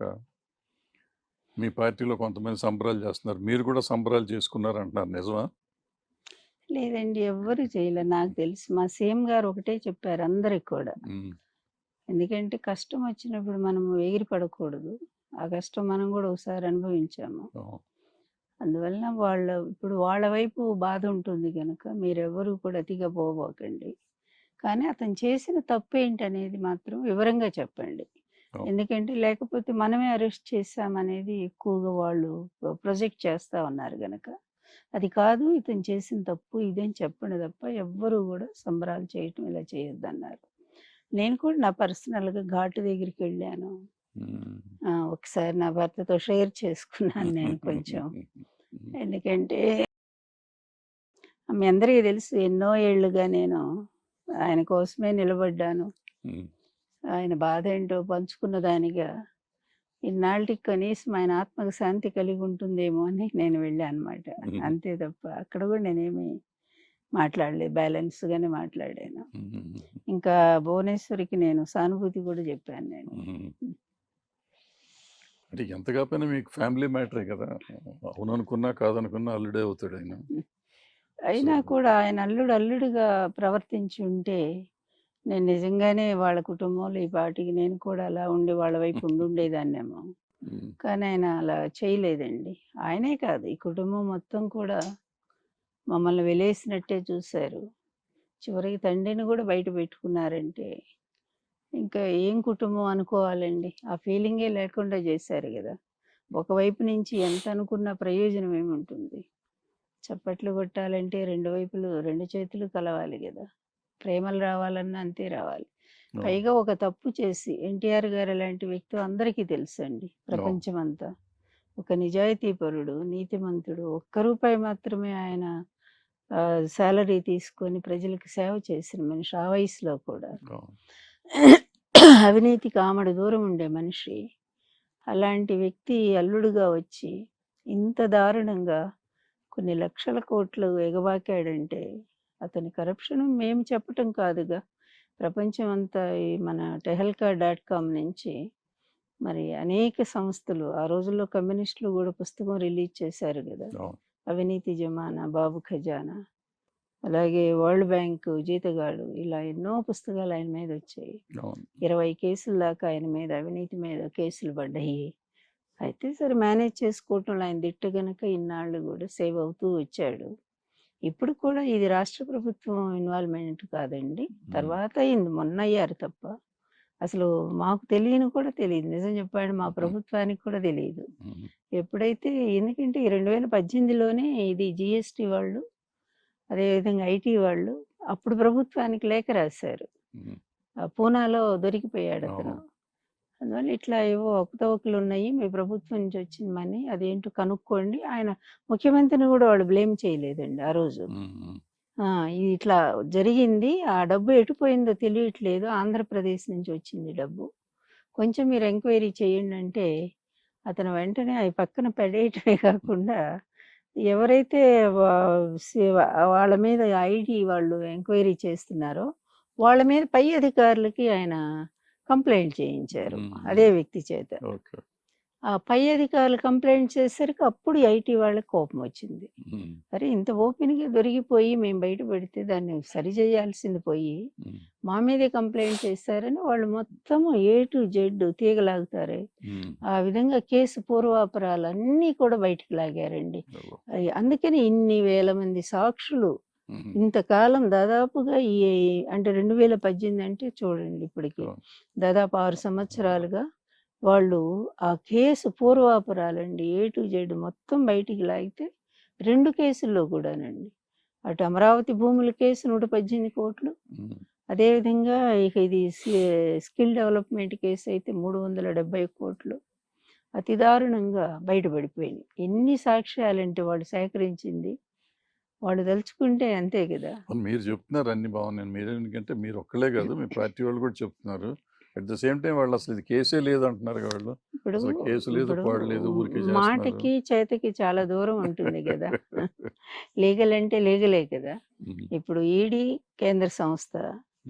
కనుక మీ పార్టీలో కొంతమంది సంబరాలు చేస్తున్నారు. మీరు కూడా సంబరాలు చేసుకున్నారు అంటున్నారు నిజమా? లేదండి ఎవ్వరు చేయలే. నాకు తెలుసు. మా సీఎం గారు ఒకటే చెప్పారు అందరికి కూడా. ఎందుకంటే కష్టం వచ్చినప్పుడు మనం ఎగిరి పడకూడదు. ఆ కష్టం మనం కూడా ఒకసారి అనుభవించాము. అందువలన వాళ్ళ ఇప్పుడు వాళ్ళ వైపు బాధ ఉంటుంది కనుక మీరెవరు కూడా అతిగా పోబోకండి. కానీ అతను చేసిన తప్పు ఏంటనేది మాత్రం వివరంగా చెప్పండి. ఎందుకంటే లేకపోతే మనమే అరెస్ట్ చేశామనేది ఎక్కువగా వాళ్ళు ప్రొజెక్ట్ చేస్తా ఉన్నారు గనక. అది కాదు ఇతను చేసిన తప్పు ఇదేం చెప్పండి తప్ప ఎవ్వరూ కూడా సంబరాలు చేయటం ఇలా చేయొద్దన్నారు. నేను కూడా నా పర్సనల్గా ఘాటు దగ్గరికి వెళ్ళాను. ఒకసారి నా భర్తతో షేర్ చేసుకున్నాను నేను కొంచెం. ఎందుకంటే మీ అందరికీ తెలుసు ఎన్నో ఏళ్ళుగా నేను ఆయన కోసమే నిలబడ్డాను. ఆయన బాధ ఏంటో పంచుకున్న దానిగా ఇన్నాళ్ళకి కనీసం ఆయన ఆత్మకు శాంతి కలిగి ఉంటుందేమో అని నేను వెళ్ళాను అనమాట. అంతే తప్ప అక్కడ కూడా నేనేమి మాట్లాడలేదు. బ్యాలెన్స్గానే మాట్లాడాను. ఇంకా భువనేశ్వరికి నేను సానుభూతి కూడా చెప్పాను నేను. అంటే ఎంత కాకపోయినా మీకు ఫ్యామిలీ మ్యాటరే కదా. అవుననుకున్నా కాదనుకున్నా అల్లుడే అవుతాడు ఆయన. అయినా కూడా ఆయన అల్లుడు అల్లుడుగా ప్రవర్తించి ఉంటే నేను నిజంగానే వాళ్ళ కుటుంబంలో ఈ పాటికి నేను కూడా అలా ఉండి వాళ్ళ వైపు ఉండి ఉండేదాన్నేమో. కానీ ఆయన అలా చేయలేదండి. ఆయనే కాదు ఈ కుటుంబం మొత్తం కూడా మమ్మల్ని వెలేసినట్టే చూశారు. చివరికి తండ్రిని కూడా బయట పెట్టుకున్నారంటే ఇంకా ఏం కుటుంబం అనుకోవాలండి? ఆ ఫీలింగే లేకుండా చేశారు కదా. ఒకవైపు నుంచి ఎంత అనుకున్న ప్రయోజనం ఏముంటుంది? చప్పట్లు కొట్టాలంటే రెండు వైపులు రెండు చేతులు కలవాలి కదా. ప్రేమలు రావాలన్నా అంతే రావాలి. పైగా ఒక తప్పు చేసి ఎన్టీఆర్ గారు లాంటి వ్యక్తి అందరికీ తెలుసండి ప్రపంచమంతా. ఒక నిజాయితీపరుడు నీతిమంతుడు ఒక్క రూపాయి మాత్రమే ఆయన శాలరీ తీసుకొని ప్రజలకు సేవ చేసిన మనిషి ఆ వయసులో కూడా. ఓ, అవినీతికి ఆమడ దూరం ఉండే మనిషి. అలాంటి వ్యక్తి అల్లుడుగా వచ్చి ఇంత దారుణంగా కొన్ని లక్షల కోట్లు ఎగబాకాడంటే అతని కరప్షన్ మేము చెప్పటం కాదుగా. ప్రపంచం అంతా ఈ మన టెహల్కా డాట్ కామ్ నుంచి మరి అనేక సంస్థలు ఆ రోజుల్లో కమ్యూనిస్టులు కూడా పుస్తకం రిలీజ్ చేశారు కదా. అవినీతి జమానా బాబు ఖజానా అలాగే వరల్డ్ బ్యాంక్ జీతగాడు ఇలా ఎన్నో పుస్తకాలు ఆయన మీద వచ్చాయి. ఇరవై కేసుల దాకా ఆయన మీద అవినీతి మీద కేసులు పడ్డాయి. అయితే సరే మేనేజ్ చేసుకోవటంలో ఆయన దిట్ట గనక ఇన్నాళ్ళు కూడా సేవ్ అవుతూ వచ్చాడు. ఇప్పుడు కూడా ఇది రాష్ట్ర ప్రభుత్వం ఇన్వాల్వ్మెంట్ కాదండి. తర్వాత అయింది మొన్న అయ్యారు తప్ప అసలు మాకు తెలియని కూడా తెలియదు. నిజం చెప్పాడు మా ప్రభుత్వానికి కూడా తెలియదు. ఎప్పుడైతే ఎందుకంటే రెండు వేల పద్దెనిమిదిలోనే ఇది జిఎస్టి వాళ్ళు అదేవిధంగా ఐటీ వాళ్ళు అప్పుడు ప్రభుత్వానికి లేఖ రాశారు. పూనాలో దొరికిపోయాడు అతను. అందువల్ల ఇట్లా ఏవో అవకతవకలు ఉన్నాయి. మీ ప్రభుత్వం నుంచి వచ్చిన మనీ అదేంటో కనుక్కోండి. ఆయన ముఖ్యమంత్రిని కూడా వాళ్ళు బ్లేమ్ చేయలేదండి ఆ రోజు. ఇది ఇట్లా జరిగింది. ఆ డబ్బు ఎటుపోయిందో తెలియట్లేదు. ఆంధ్రప్రదేశ్ నుంచి వచ్చింది డబ్బు. కొంచెం మీరు ఎంక్వైరీ చేయండి అంటే అతను వెంటనే అవి పక్కన పడేయటమే కాకుండా ఎవరైతే వాళ్ళ మీద ఐడి వాళ్ళు ఎంక్వైరీ చేస్తున్నారో వాళ్ళ మీద పై అధికారులకి ఆయన కంప్లైంట్ చేయించారు. అదే వ్యక్తి చేత. ఆ పై అధికారులు కంప్లైంట్ చేసరికి అప్పుడు ఐటీ వాళ్ళకి కోపం వచ్చింది. అరే ఇంత ఓపెన్గా దొరికిపోయి మేము బయట పెడితే దాన్ని సరి చేయాల్సింది పోయి మా మీదే కంప్లైంట్ చేశారని వాళ్ళు మొత్తం ఏ టు జెడ్ తీగలాగుతారే. ఆ విధంగా కేసు పూర్వాపరాలు అన్నీ కూడా బయటికి లాగారండి. అందుకని ఇన్ని వేల మంది సాక్షులు ఇంతకాలం దాదాపుగా ఈ అంటే రెండు వేల పద్దెనిమిది అంటే చూడండి ఇప్పటికి దాదాపు ఆరు సంవత్సరాలుగా వాళ్ళు ఆ కేసు పూర్వాపరాలండి ఏ టు జెడ్ మొత్తం బయటికి లాగితే రెండు కేసుల్లో కూడానండి. అటు అమరావతి భూముల కేసు నూట పద్దెనిమిది కోట్లు అదేవిధంగా ఇక ఇది స్కిల్ డెవలప్మెంట్ కేసు అయితే మూడు వందల డెబ్బై కోట్లు. అతి దారుణంగా బయటపడిపోయింది. ఎన్ని సాక్ష్యాలంటే వాళ్ళు సేకరించింది వాళ్ళు తలుచుకుంటే అంతే కదా! అవును, మీరు చెప్తున్నారు అన్ని బాగున్నాయి. మీరు ఎందుకంటే మీరు ఒక్కలే కాదు. మీ పార్టీ వాళ్ళు కూడా చెప్తున్నారు. అట్ ద సేమ్ టైం వాళ్ళు అసలు ఇది కేసే లేదు అంటున్నారు కదా వాళ్ళు. ఇప్పుడు అసలు కేసు లేదు, ఇప్పుడు పాడు లేదు, ఊరికే చేస్తున్నారు. మాటకి చేతకి చాలా దూరం ఉంటుంది కదా! లీగల్ అంటే లీగలే కదా! ఉమ్, ఇప్పుడు ఈడీ కేంద్ర సంస్థ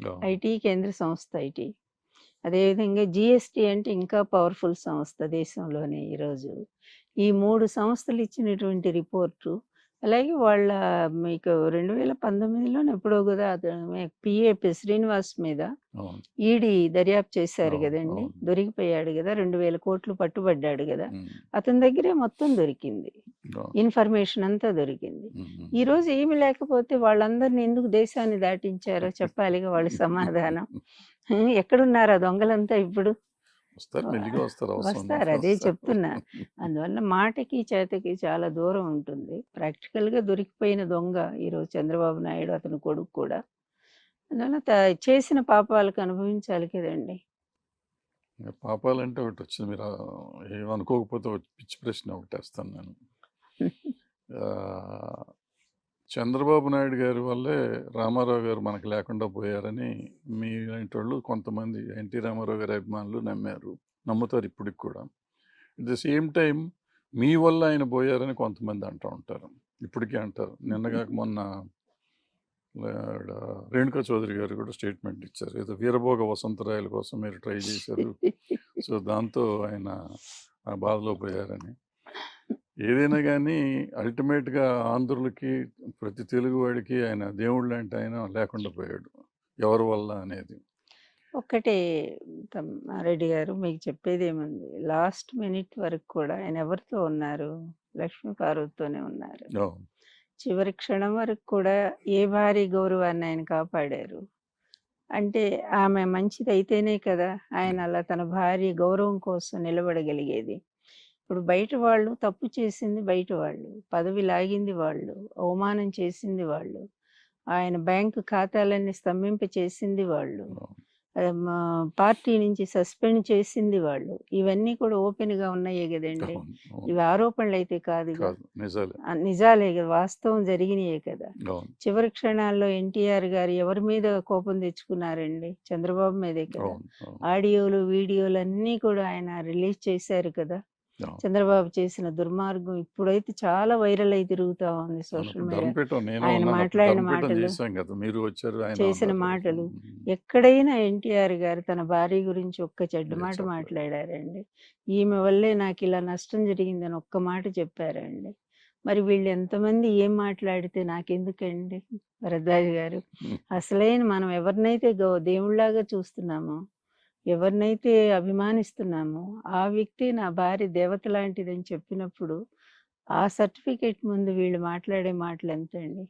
అవును. ఐటీ కేంద్ర సంస్థ ఐటీ. అదేవిధంగా జిఎస్టి అంటే ఇంకా పవర్ఫుల్ సంస్థ దేశంలోనే ఈరోజు. ఈ మూడు సంస్థలు ఇచ్చినటువంటి రిపోర్టు అలాగే వాళ్ళ మీకు రెండు వేల పంతొమ్మిదిలోనే ఎప్పుడో కదా పిఏ శ్రీనివాస్ మీద ఈడీ దర్యాప్తు చేశారు కదండి. దొరికిపోయాడు కదా రెండు వేల కోట్లు పట్టుబడ్డాడు కదా అతని దగ్గరే మొత్తం దొరికింది. ఇన్ఫర్మేషన్ అంతా దొరికింది. ఈ రోజు ఏమి లేకపోతే వాళ్ళందరిని ఎందుకు దేశాన్ని దాటించారో చెప్పాలిగా వాళ్ళ సమాధానం. ఎక్కడున్నారు ఆ దొంగలంతా ఇప్పుడు? వస్తారు. మెల్లిగా వస్తారు వస్తారు, అదే. చెప్తున్నా. అందువల్ల మాటకి చేతకి చాలా దూరం ఉంటుంది. ప్రాక్టికల్గా దొరికిపోయిన దొంగ ఈరోజు చంద్రబాబు నాయుడు అతని కొడుకు కూడా. అందువల్ల చేసిన పాపాలకు అనుభవించాలి కదండి. పాపాలంటే ఒకటి వచ్చింది. మీరు ఏమనుకోకపోతే పిచ్చి ప్రశ్న ఒకటి వేస్తాను నేను. చంద్రబాబు నాయుడు గారి వల్లే రామారావు గారు మనకు లేకుండా పోయారని మీ వాళ్ళు కొంతమంది ఎన్టీ రామారావు గారి అభిమానులు నమ్మారు నమ్ముతారు ఇప్పటికి కూడా. అట్ ద సేమ్ టైం మీ వల్ల ఆయన పోయారని కొంతమంది అంటూ ఉంటారు. ఇప్పటికీ అంటారు. నిన్నగాక మొన్న రేణుకా చౌదరి గారు కూడా స్టేట్మెంట్ ఇచ్చారు. ఏదో వీరభోగ వసంతరాయల కోసం మీరు ట్రై చేశారు. సో దాంతో ఆయన ఆ బాధలో పోయారని. ఏదైనా కానీ అల్టిమేట్గా ఆంధ్రులకి ప్రతి తెలుగువాడికి ఆయన దేవుడు లాంటి ఆయన లేకుండా పోయాడు. ఎవరి వల్ల అనేది. ఒక్కటే రెడ్డి గారు మీకు చెప్పేది ఏముంది? లాస్ట్ మినిట్ వరకు కూడా ఆయన ఎవరితో ఉన్నారు? లక్ష్మీ పార్వతితోనే ఉన్నారు. చివరి క్షణం వరకు కూడా ఏ భారీ గౌరవాన్ని ఆయన కాపాడారు? అంటే ఆమె మంచిది అయితేనే కదా ఆయన అలా తన భార్య గౌరవం కోసం నిలబడగలిగేది. ఇప్పుడు బయట వాళ్ళు తప్పు చేసింది బయట వాళ్ళు పదవి లాగింది వాళ్ళు అవమానం చేసింది వాళ్ళు ఆయన బ్యాంకు ఖాతాలన్నీ స్తంభింప చేసింది వాళ్ళు పార్టీ నుంచి సస్పెండ్ చేసింది వాళ్ళు. ఇవన్నీ కూడా ఓపెన్గా ఉన్నాయే కదండి. ఇవి ఆరోపణలు అయితే కాదు నిజాలే. కదా వాస్తవం జరిగినాయే కదా. చివరి క్షణాల్లో ఎన్టీఆర్ గారు ఎవరి మీద కోపం తెచ్చుకున్నారండి? చంద్రబాబు మీదే కదా. ఆడియోలు వీడియోలు అన్నీ కూడా ఆయన రిలీజ్ చేశారు కదా. చంద్రబాబు చేసిన దుర్మార్గం ఇప్పుడైతే చాలా వైరల్ అయి తిరుగుతా ఉంది సోషల్ మీడియా ఆయన. మాట్లాడిన మాటలు, మీరు వచ్చారు చేసిన. మాటలు. ఎక్కడైనా ఎన్టీఆర్ గారు తన భార్య గురించి ఒక్క చెడ్డ మాట. మాట్లాడారండి ఈమె వల్లే నాకు ఇలా నష్టం జరిగిందని ఒక్క మాట చెప్పారండి మరి వీళ్ళు ఎంతమంది ఏం మాట్లాడితే నాకెందుకండి భరద్వాజ్ గారు. అసలైన మనం ఎవరినైతే గౌ దేవుళ్ళలాగా చూస్తున్నామో ఎవరినైతే అభిమానిస్తున్నామో ఆ వ్యక్తి నా భార్య దేవత లాంటిదని చెప్పినప్పుడు ఆ సర్టిఫికేట్ ముందు వీళ్ళు మాట్లాడే మాటలు ఎంతండి.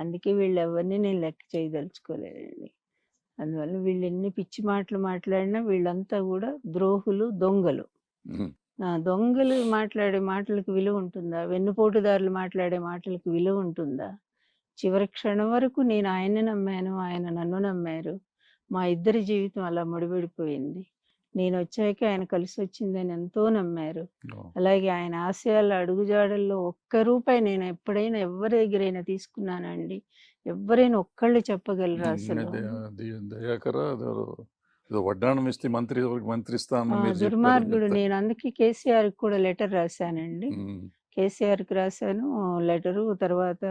అందుకే వీళ్ళు ఎవరిని నేను లెక్క చేయదలుచుకోలేదండి. అందువల్ల వీళ్ళు ఎన్ని పిచ్చి మాటలు మాట్లాడినా వీళ్ళంతా కూడా ద్రోహులు దొంగలు. దొంగలు మాట్లాడే మాటలకు విలువ ఉంటుందా? వెన్నుపోటుదారులు మాట్లాడే మాటలకు విలువ ఉంటుందా? చివరి క్షణం వరకు నేను ఆయన్ని నమ్మాను ఆయన నన్ను నమ్మారు. మా ఇద్దరి జీవితం అలా ముడిపడిపోయింది. నేను వచ్చాక ఆయన కలిసి వచ్చిందని ఎంతో నమ్మారు. అలాగే ఆయన ఆశయాల అడుగుజాడల్లో ఒక్క రూపాయి నేను ఎప్పుడైనా ఎవరి దగ్గరైనా తీసుకున్నానండి. ఎవరైనా ఒక్కళ్ళు చెప్పగలరు అసలు? వడ్డాణం ఇస్తే మంత్రి మంత్రి దుర్మార్గుడు. నేను అందుకే కేసీఆర్ కూడా లెటర్ రాశానండి. కేసీఆర్కి రాశాను. లెటరు తర్వాత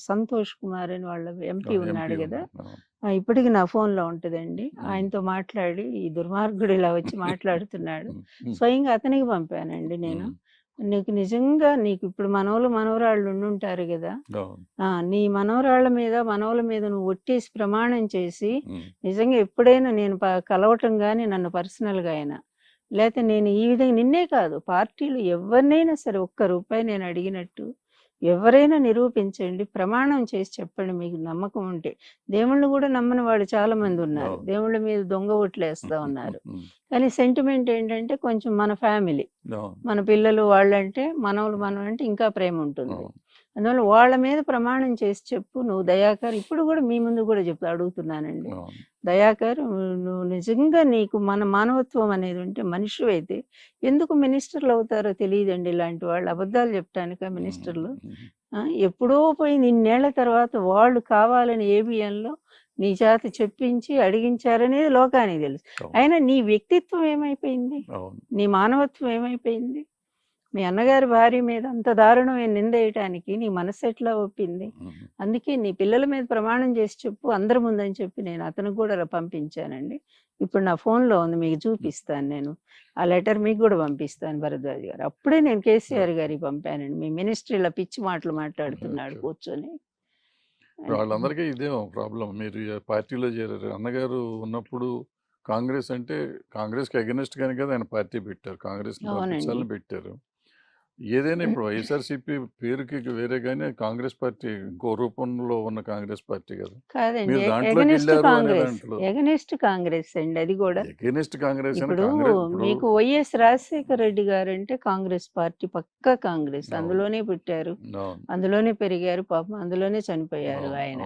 సంతోష్ కుమార్ అని వాళ్ళ ఎంపీ ఉన్నాడు కదా. ఇప్పటికి నా ఫోన్లో ఉంటదండి. ఆయనతో మాట్లాడి ఈ దుర్మార్గుడు ఇలా వచ్చి మాట్లాడుతున్నాడు. స్వయంగా అతనికి పంపానండి నేను. నీకు నిజంగా నీకు ఇప్పుడు మనవలు మనవరాళ్ళు ఉండుంటారు కదా. ఆ నీ మనవరాళ్ళ మీద మనవల మీద నువ్వు ఒట్టేసి ప్రమాణం చేసి. నిజంగా ఎప్పుడైనా నేను కలవటం కానీ నన్ను personal గా అయినా లేకపోతే నేను ఈ విధంగా నిన్నే కాదు పార్టీలు ఎవరినైనా సరే ఒక్క రూపాయి నేను అడిగినట్టు ఎవరైనా నిరూపించండి ప్రమాణం చేసి చెప్పండి మీకు నమ్మకం ఉంటే దేవుళ్ళు కూడా నమ్మని వాళ్ళు చాలా మంది ఉన్నారు. దేవుళ్ళ మీద దొంగ ఓట్లు వేస్తా ఉన్నారు. కానీ సెంటిమెంట్ ఏంటంటే కొంచెం మన ఫ్యామిలీ. మన పిల్లలు వాళ్ళంటే మనవలు మనం అంటే ఇంకా ప్రేమ ఉంటుంది. అందువల్ల వాళ్ళ మీద ప్రమాణం చేసి చెప్పు నువ్వు దయాకర్ ఇప్పుడు కూడా మీ ముందు కూడా చెప్తా అడుగుతున్నానండి. దయాకర్ నువ్వు నిజంగా నీకు మన మానవత్వం అనేది ఉంటే మనిషి అయితే ఎందుకు మినిస్టర్లు అవుతారో తెలియదండి ఇలాంటి వాళ్ళు అబద్ధాలు చెప్పడానిక మినిస్టర్లు ఎప్పుడో పోయి ఇన్నేళ్ళ తర్వాత వాళ్ళు కావాలని ఏబిఎన్లో నీ చేత చెప్పించి అడిగించారనేది లోకానికి తెలుసు. అయినా నీ వ్యక్తిత్వం ఏమైపోయింది. నీ మానవత్వం ఏమైపోయింది మీ అన్నగారి భార్య మీద అంత దారుణమైన నింద వేయటానికి నీ మనసు ఎట్లా ఒప్పింది. అందుకే నీ పిల్లల మీద ప్రమాణం చేసి చెప్పు అందరి ముందని చెప్పి నేను అతనికి కూడా పంపించానండి. ఇప్పుడు నా ఫోన్లో ఉంది మీకు చూపిస్తాను నేను. ఆ లెటర్ మీకు కూడా పంపిస్తాను భరద్వాజ్ గారు. అప్పుడే నేను కేసీఆర్ గారికి పంపానండి. మీ మినిస్ట్రీలో పిచ్చి మాటలు మాట్లాడుతున్నాడు. కూర్చొని. వాళ్ళందరికీ ఇదే ప్రాబ్లం. మీరు పార్టీలో చేరారు. అన్నగారు ఉన్నప్పుడు కాంగ్రెస్ అంటే కాంగ్రెస్కి అగెనిస్ట్ కానీ కదా ఆయన పార్టీ పెట్టారు. కాంగ్రెస్ పెట్టారు. ఏదైనా ఇప్పుడు వైఎస్ఆర్సీపీ పేరుకి వేరే కానీ కాంగ్రెస్ పార్టీ ఇంకో రూపంలో ఉన్న కాంగ్రెస్ పార్టీ కదా. కాదండి. ఎగనిస్ట్ కాంగ్రెస్. ఎగనిస్ట్ కాంగ్రెస్ అండి అది కూడా. అగెనిస్ట్ కాంగ్రెస్ ఇప్పుడు మీకు వైఎస్ రాజశేఖర రెడ్డి గారు అంటే కాంగ్రెస్ పార్టీ పక్కా కాంగ్రెస్. అందులోనే పుట్టారు. అందులోనే పెరిగారు పాపం. అందులోనే చనిపోయారు ఆయన.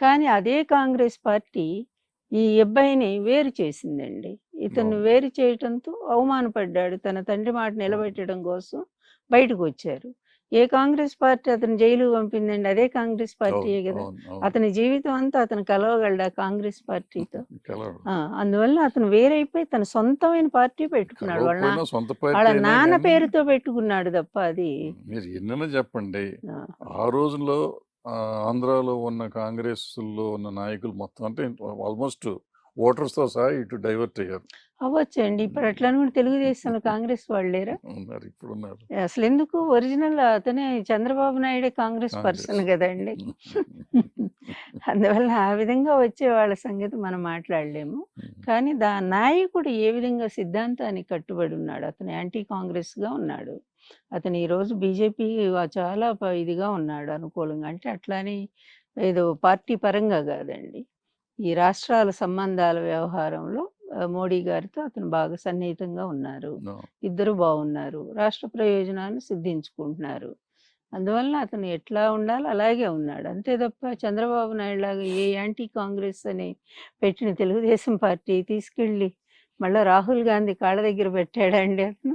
కానీ అదే కాంగ్రెస్ పార్టీ ఈ అబ్బాయిని వేరు చేసిందండి. ఇతను. వేరు చేయటంతో అవమానపడ్డాడు. తన తండ్రి మాట నిలబెట్టడం కోసం బయటకు వచ్చారు ఏ కాంగ్రెస్ పార్టీ అతను జైలు పంపిందండి అదే కాంగ్రెస్ పార్టీయే కదా. అతని జీవితం అంతా అతను కలవగలడా కాంగ్రెస్ పార్టీతో. అందువల్ల అతను వేరైపోయి తన సొంతమైన పార్టీ పెట్టుకున్నాడు. వాళ్ళ నాన్న పేరుతో పెట్టుకున్నాడు తప్ప అది. మీరు ఎన్నైనా చెప్పండి. ఆ, రోజుల్లో ఆంధ్రాలో ఉన్న కాంగ్రెస్లో ఉన్న నాయకులు మొత్తం అంటే ఆల్మోస్ట్ ఓటర్స్తో సహా ఇటు డైవర్ట్ అయ్యారు. అవ్వచ్చండి. ఇప్పుడు అట్లా కూడా తెలుగుదేశంలో కాంగ్రెస్ వాళ్ళు లేరా? ఉన్నారు ఇప్పుడు ఉన్నారు అసలు ఎందుకు ఒరిజినల్ అతనే చంద్రబాబు నాయుడే కాంగ్రెస్. పర్సన్ కదండి. అందువల్ల ఆ విధంగా వచ్చే వాళ్ళ సంగతి మనం మాట్లాడలేము. కానీ దా నాయకుడు ఏ విధంగా సిద్ధాంతానికి కట్టుబడి ఉన్నాడు? అతను యాంటీ కాంగ్రెస్గా ఉన్నాడు. అతను ఈరోజు బీజేపీ చాలా ఇదిగా ఉన్నాడు అనుకూలంగా. అంటే అట్లానే ఏదో పార్టీ పరంగా కాదండి. ఈ రాష్ట్రాల సంబంధాల వ్యవహారంలో మోడీ గారితో అతను బాగా సన్నిహితంగా ఉన్నారు. ఇద్దరు బాగున్నారు. రాష్ట్ర ప్రయోజనాలు సిద్ధించుకుంటున్నారు. అందువల్ల అతను ఎట్లా ఉండాలో అలాగే ఉన్నాడు. అంతే తప్ప చంద్రబాబు నాయుడు లాగా ఏ యాంటీ కాంగ్రెస్ అని పెట్టిన తెలుగుదేశం పార్టీ తీసుకెళ్ళి మళ్ళీ రాహుల్ గాంధీ కాళ్ళ దగ్గర పెట్టాడండి అతను?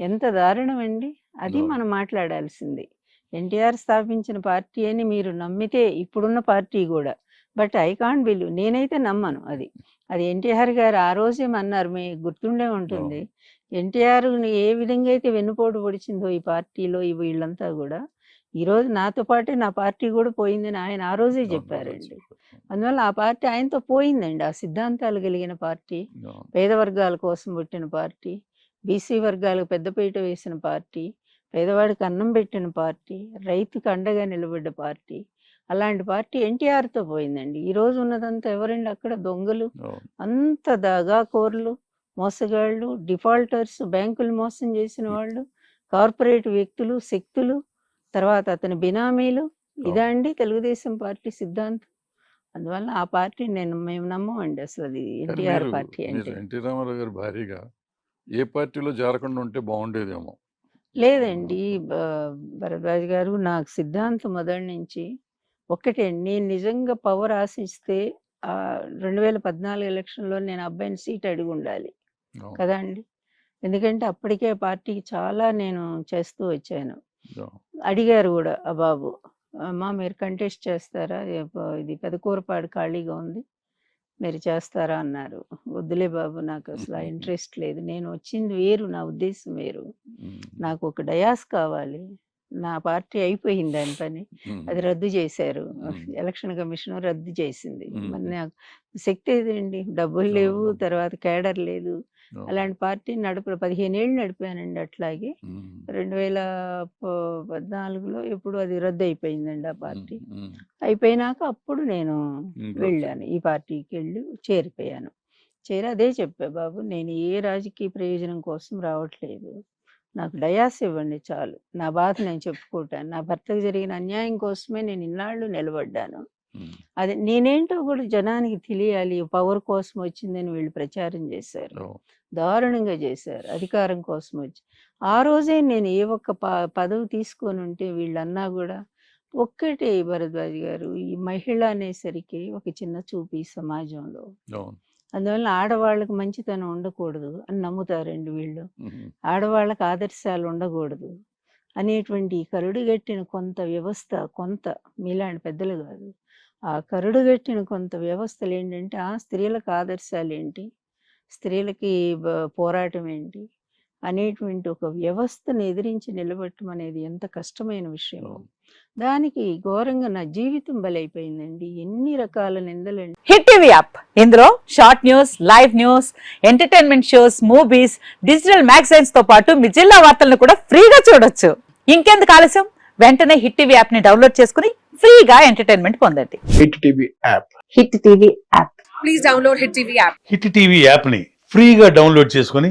ఎంత దారుణం అండి అది. మనం మాట్లాడాల్సింది. ఎన్టీఆర్ స్థాపించిన పార్టీ అని మీరు నమ్మితే ఇప్పుడున్న పార్టీ కూడా బట్ ఐ కాంట్ బిలీవ్ నేనైతే నమ్మను అది. అది ఎన్టీఆర్ గారు ఆ రోజే అన్నారు మీ గుర్తుండే ఉంటుంది. ఎన్టీఆర్ ఏ విధంగా అయితే వెన్నుపోటు పొడిచిందో ఈ పార్టీలో ఈ వీళ్ళంతా కూడా ఈ రోజు నాతో పాటే నా పార్టీ కూడా పోయిందని ఆయన ఆ రోజే చెప్పారండి. అందువల్ల ఆ పార్టీ ఆయనతో పోయిందండి. ఆ సిద్ధాంతాలు కలిగిన పార్టీ. పేద వర్గాల కోసం పుట్టిన పార్టీ బీసీ వర్గాలకు పెద్దపీట వేసిన పార్టీ పేదవాడికి అన్నం పెట్టిన పార్టీ రైతుకు అండగా నిలబడ్డ పార్టీ అలాంటి పార్టీ ఎన్టీఆర్తో పోయిందండి. ఈ రోజు ఉన్నదంతా ఎవరండి అక్కడ? దొంగలు. అంత దగాకోర్లు మోసగాళ్ళు డిఫాల్టర్స్ బ్యాంకులు మోసం చేసిన వాళ్ళు కార్పొరేట్ వ్యక్తులు శక్తులు తర్వాత అతని బినామీలు. ఇదా అండి తెలుగుదేశం పార్టీ సిద్ధాంతం. అందువల్ల ఆ పార్టీ నేను మేము నమ్మమండి అసలు అది ఎన్టీఆర్ పార్టీ అంటే. ఎన్టీ రామారావు గారి భార్యగా ఏ పార్టీలో జారకుండా ఉంటే బాగుండేదేమో. లేదండి. భరద్వాజ్ గారు నాకు సిద్ధాంతం మొదటి నుంచి ఒక్కటే నేను నిజంగా పవర్ ఆశిస్తే ఆ రెండు వేల పద్నాలుగు ఎలక్షన్లో నేను అబ్బాయిని సీట్ అడిగి ఉండాలి. కదా అండి? ఎందుకంటే అప్పటికే పార్టీకి చాలా నేను చేస్తూ వచ్చాను. అడిగారు కూడా ఆ బాబు అమ్మా మీరు కంటెస్ట్ చేస్తారా? ఇది పెదకూరపాడు ఖాళీగా ఉంది మీరు చేస్తారా? అన్నారు. వద్దులే బాబు నాకు అసలు ఇంట్రెస్ట్ లేదు. నేను వచ్చింది వేరు నా ఉద్దేశం వేరు. నాకు ఒక డయాస్ కావాలి. నా పార్టీ అయిపోయింది దాని పని. అది రద్దు చేశారు. ఎలక్షన్ కమిషన్ రద్దు చేసింది. మరి నాకు శక్తి ఏదండి డబ్బులు లేవు. తర్వాత కేడర్ లేదు. అలాంటి పార్టీ నడుపు పదిహేను ఏళ్ళు నడిపానండి అట్లాగే. రెండు వేల పద్నాలుగులో ఎప్పుడు అది రద్దు అయిపోయిందండి ఆ పార్టీ. అయిపోయినాక అప్పుడు నేను. వెళ్ళాను ఈ పార్టీకి వెళ్ళి చేరిపోయాను చేరి అదే చెప్పా బాబు నేను ఏ రాజకీయ ప్రయోజనం కోసం రావట్లేదు నాకు డయాస్ ఇవ్వండి చాలు. నా బాధ నేను చెప్పుకుంటాను. నా భర్తకు జరిగిన అన్యాయం కోసమే నేను ఇన్నాళ్ళు నిలబడ్డాను. అది నేనేంటో కూడా జనానికి తెలియాలి. పవర్ కోసం వచ్చిందని వీళ్ళు ప్రచారం చేశారు. దారుణంగా చేశారు. అధికారం కోసం వచ్చి. ఆ రోజే నేను ఏ ఒక్క పదవి తీసుకొని ఉంటే వీళ్ళన్నా కూడా ఒక్కటే భరద్వాజ్ గారు. ఈ మహిళ అనేసరికి ఒక చిన్న చూపు ఈ సమాజంలో. అందువల్ల ఆడవాళ్ళకి మంచితనం ఉండకూడదు అని నమ్ముతారండి వీళ్ళు. ఆడవాళ్ళకి ఆదర్శాలు ఉండకూడదు అనేటువంటి కరుడుగట్టిన కొంత వ్యవస్థ కొంత మీలాంటి పెద్దలు కాదు. ఆ కరుడుగట్టిన కొంత వ్యవస్థలు ఏంటంటే ఆ స్త్రీలకు ఆదర్శాలు ఏంటి స్త్రీలకి పోరాటం ఏంటి? అనేటువంటి ఒక వ్యవస్థను ఎదిరించి నిలబెట్టడం అనేది ఎంత కష్టమైన విషయం. దానికి ఘోరంగా నా జీవితం బలైపోయిందండి. ఎన్ని రకాల నిందలండి. Hit TV app. ఇందులో short news live news entertainment shows movies digital మ్యాగజైన్స్తో పాటు మీ జిల్లా వార్తలను కూడా ఫ్రీగా చూడొచ్చు. ఇంకెందుకు ఆలస్యం? వెంటనే హిట్ టీవీ యాప్ని డౌన్లోడ్ చేసుకుని ఫ్రీగా ఎంటర్టైన్మెంట్ పొందండి. Hit TV app. Hit TV app. Please download Hit TV app. Hit TV యాప్ని ఫ్రీగా డౌన్లోడ్ చేసుకొని